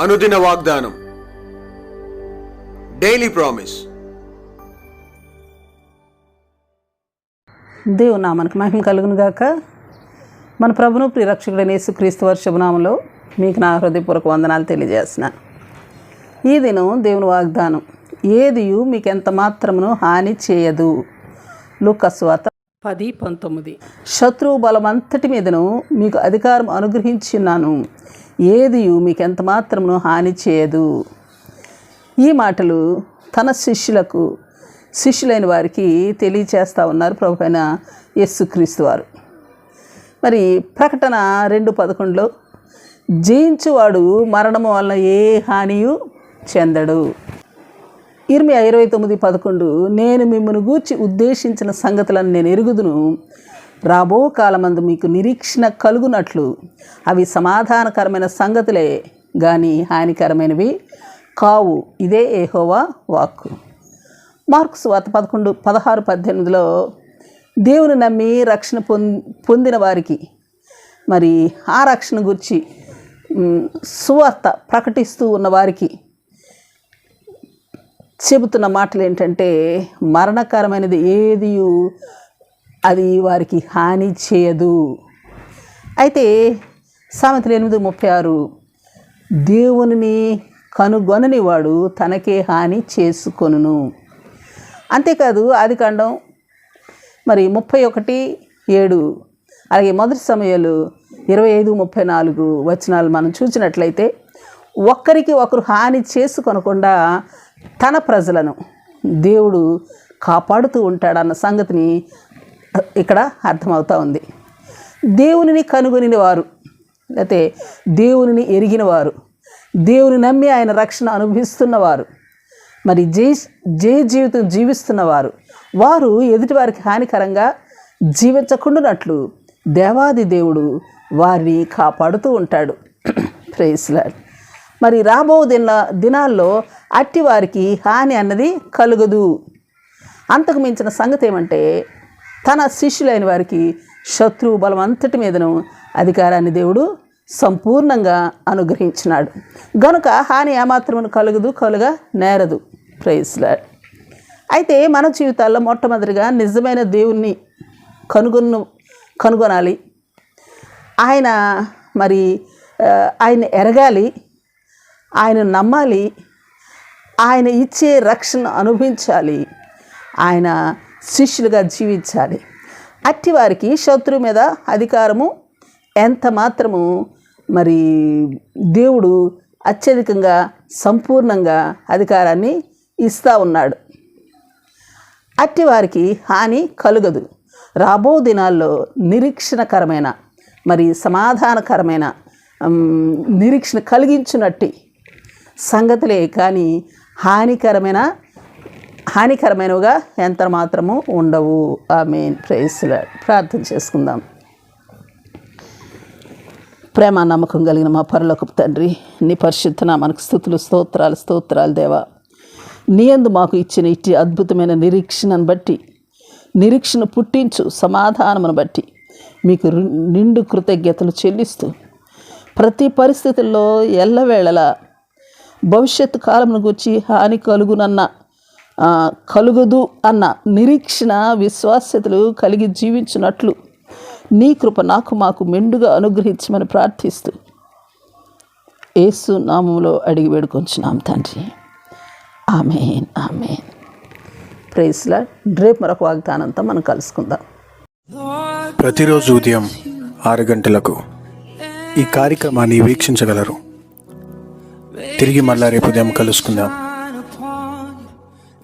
అనుదిన వాగ్దానం. Daily promise దేవుని నామానికి మహిమ కలుగును గాక. మన ప్రభును ప్రిరక్షకుడైన యేసుక్రీస్తు వారి శుభనామంలో మీకు నా హృదయపూర్వక వందనాలు తెలియజేస్తున్నాను. ఈ దినం దేవుని వాగ్దానం ఏదియు మీకు ఎంత మాత్రమును హాని చేయదు. లూకస్వాత పది పంతొమ్మిది. శత్రువు బలమంతటి మీదను మీకు అధికారం అనుగ్రహించున్నాను. ఏదియు మీకు ఎంత మాత్రమును హాని చేయదు. ఈ మాటలు తన శిష్యులకు శిష్యులైన వారికి తెలియచేస్తూ ఉన్నారు ప్రభు అయిన యేసుక్రీస్తు వారు. మరి ప్రకటన రెండు పదకొండులో జయించువాడు మరణము వల్ల ఏ హానియు చెందడు. ఇరవై ఇరవై తొమ్మిది పదకొండు నేను మిమ్మల్ని గూర్చి ఉద్దేశించిన సంగతులను నేను ఎరుగుదును. రాబో కాలమందు మీకు నిరీక్షణ కలుగునట్లు. అవి సమాధానకరమైన సంగతులే కానీ హానికరమైనవి కావు. ఇదే ఏహోవా వాక్కు. మార్క్స్ వార్త పదకొండు పదహారు పద్దెనిమిదిలో దేవుని నమ్మి రక్షణ పొంది పొందిన వారికి. మరి ఆ రక్షణ గురించి సువార్త ప్రకటిస్తూ ఉన్నవారికి చెబుతున్న మాటలు ఏంటంటే మరణకరమైనది ఏది అది వారికి హాని చేయదు. అయితే సామెతలు ఎనిమిది ముప్పై ఆరు. దేవునిని కనుగొనని వాడు తనకే హాని చేసుకొనును. అంతేకాదు ఆది కాండం మరి ముప్పై ఒకటి ఏడు. అలాగే మొదటి సమయాలు ఇరవై ఐదు ముప్పై నాలుగు వచనాలు మనం చూసినట్లయితే ఒక్కరికి ఒకరు హాని చేసుకొనకుండా తన ప్రజలను దేవుడు కాపాడుతూ ఉంటాడన్న సంగతిని ఇక్కడ అర్థమవుతా ఉంది. దేవునిని కనుగొని వారు లేకపోతే దేవునిని ఎరిగిన వారు దేవుని నమ్మి ఆయన రక్షణ అనుభవిస్తున్నవారు మరి జై జయ జీవితం జీవిస్తున్నవారు వారు ఎదుటివారికి హానికరంగా జీవించకుండానట్లు దేవాది దేవుడు వారిని కాపాడుతూ ఉంటాడు. ప్రేస్లాడ్ మరి రాబో దిన దినాల్లో అట్టి వారికి హాని అన్నది కలుగదు. అంతకు మించిన సంగతి ఏమంటే తన శిష్యులైన వారికి శత్రువు బలం అంతటి మీదను అధికారాన్ని దేవుడు సంపూర్ణంగా అనుగ్రహించినాడు. గనుక హాని ఏమాత్రమును కలుగదు కలుగా నేరదు. ప్రైస్లాడ్ అయితే మన జీవితాల్లో మొట్టమొదటిగా నిజమైన దేవుణ్ణి కనుగొను కనుగొనాలి. ఆయన మరి ఆయన ఎరగాలి ఆయన నమ్మాలి ఆయన ఇచ్చే రక్షణ అనుభవించాలి. ఆయన శిష్యులుగా జీవించాలి. అట్టి వారికి శత్రువు మీద అధికారము ఎంత మాత్రము? మరి దేవుడు అత్యధికంగా సంపూర్ణంగా అధికారాన్ని ఇస్తూ ఉన్నాడు. అట్టి వారికి హాని కలుగదు. రాబో దినాల్లో నిరీక్షణకరమైన మరి సమాధానకరమైన నిరీక్షణ కలిగించినట్టి సంగతులే కానీ హానికరమైన హానికరమైనవిగా ఎంత మాత్రము ఉండవు. ఆ మెయిన్ ప్రేసుల ప్రార్థన చేసుకుందాం. ప్రేమ నమ్మకం కలిగిన మా పరలోకపు తండ్రి నీ పరిశుద్ధన మనకు స్థుతులు స్తోత్రాలు స్తోత్రాలు దేవా. నీయందు మాకు ఇచ్చిన ఇట్టి అద్భుతమైన నిరీక్షణను బట్టి నిరీక్షణ పుట్టించు సమాధానమును బట్టి మీకు నిండు కృతజ్ఞతలు చెల్లిస్తూ ప్రతి పరిస్థితుల్లో ఎల్లవేళలా భవిష్యత్తు కాలమును గురించి హాని కలుగునన్న కలుగదు అన్న నిరీక్షణ విశ్వాస్యతలు కలిగి జీవించినట్లు నీ కృప నాకు మాకు మెండుగా అనుగ్రహించమని ప్రార్థిస్తూ ఏసు నామంలో అడిగి వేడుకొంచున్నాం తండ్రి. Amen amen. ప్రైస్లా రేపు మరొక వాగ్దానంతో మనం కలుసుకుందాం. ప్రతిరోజు ఉదయం ఆరు గంటలకు ఈ కార్యక్రమాన్ని వీక్షించగలరు. తిరిగి మళ్ళా రేపు ఉదయం కలుసుకుందాం.